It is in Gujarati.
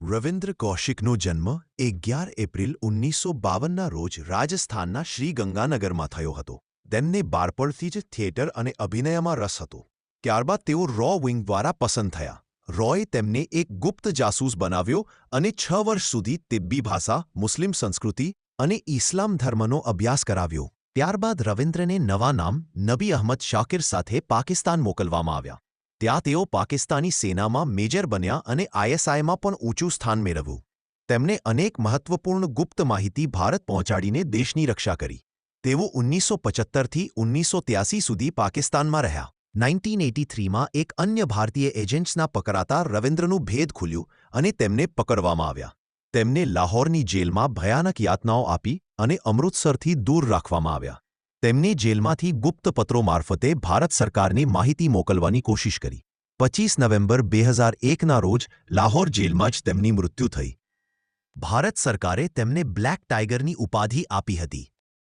રવિન્દ્ર કૌશિકનો જન્મ અગિયાર એપ્રિલ ઓગણીસો બાવનના રોજ રાજસ્થાનના શ્રી ગંગાનગરમાં થયો હતો. તેમને બાળપણથી જ થિયેટર અને અભિનયમાં રસ હતો. ત્યારબાદ તેઓ રો વિંગ દ્વારા પસંદ થયા. રોએ તેમને એક ગુપ્ત જાસૂસ બનાવ્યો અને છ વર્ષ સુધી તિબ્બી ભાષા, મુસ્લિમ સંસ્કૃતિ અને ઇસ્લામ ધર્મનો અભ્યાસ કરાવ્યો. ત્યારબાદ રવિન્દ્રને નવા નામ નબી અહમદ શાકિર સાથે પાકિસ્તાન મોકલવામાં આવ્યા. ત્યાં તેઓ પાકિસ્તાની સેનામાં મેજર બન્યા અને આઈએસઆઈમાં પણ ઊંચું સ્થાન મેળવ્યું. તેમણે અનેક મહત્વપૂર્ણ ગુપ્ત માહિતી ભારત પહોંચાડીને દેશની રક્ષા કરી. તેઓ ઓગણીસો પચહત્તરથી ઓગણીસો ત્યાસી સુધી પાકિસ્તાનમાં રહ્યા. નાઇન્ટીન એટી થ્રીમાં એક અન્ય ભારતીય એજન્ટ્સના પકડાતા રવિન્દ્રનું ભેદ ખુલ્યું અને તેમને પકડવામાં આવ્યા. તેમને લાહોરની જેલમાં ભયાનક યાતનાઓ આપી અને અમૃતસરથી દૂર રાખવામાં આવ્યા. તેમને જેલમાંથી ગુપ્ત પત્રો મારફતે ભારત સરકારને માહિતી મોકલવાની કોશિશ કરી. પચીસ નવેમ્બર બે હજાર એકના રોજ લાહોર જેલમાં જ તેમની મૃત્યુ થઈ. ભારત સરકારે તેમને બ્લેક ટાઇગરની ઉપાધિ આપી હતી.